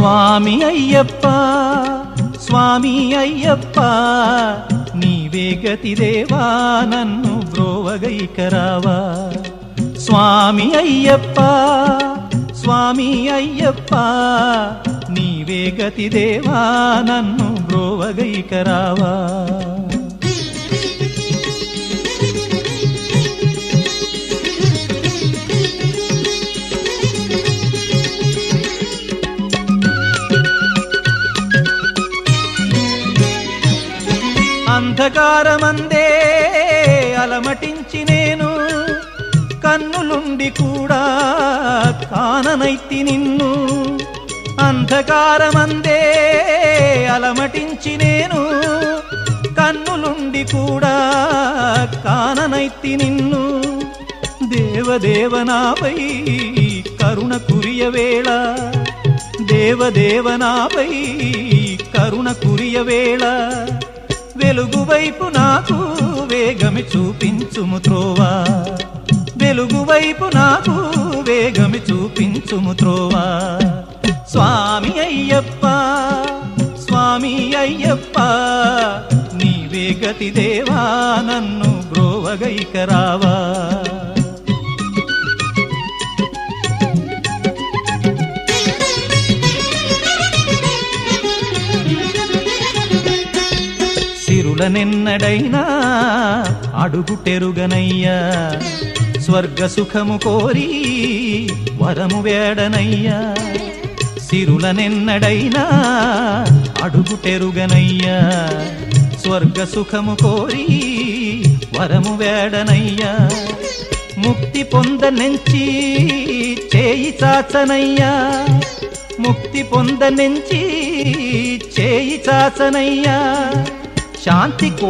స్వామి అయ్యప్ప స్వామి అయ్యప్ప నీవే గతి దేవా నన్ను బ్రోవగైకరావా స్వామి అయ్యప్ప స్వామి అయ్యప్ప నీవే గతి దేవా నన్ను బ్రోవగైకరావా అంధకారమందే అలమటించి నేను కన్నులుండి కూడా కాననైతి నిన్ను. అంధకారమందే అలమటించి నేను కన్నులుండి కూడా కాననైతి నిన్ను. దేవదేవనాపై కరుణ కురియవేళ దేవదేవనాపై కరుణ కురియవేళ వేళ. వెలుగు వైపు నాకు వేగమి చూపించుము త్రోవా. వెలుగు వైపు నాకు వేగమి చూపించుము త్రోవా. స్వామి అయ్యప్ప స్వామి అయ్యప్ప నీవే గతి దేవా నన్ను బ్రోవగైకరావా సిరులనెన్నడైనా అడుగుటెరుగనయ్యా స్వర్గ సుఖము కోరి వరము వేడనయ్యా. సిరులనెన్నడైనా అడుగుటెరుగనయ్యా స్వర్గ సుఖము కోరి వరము వేడనయ్యా. ముక్తి పొందనెంచి చేయి చాచనయ్యా. ముక్తి పొందనెంచి చేయి చాచనయ్యా. शांति को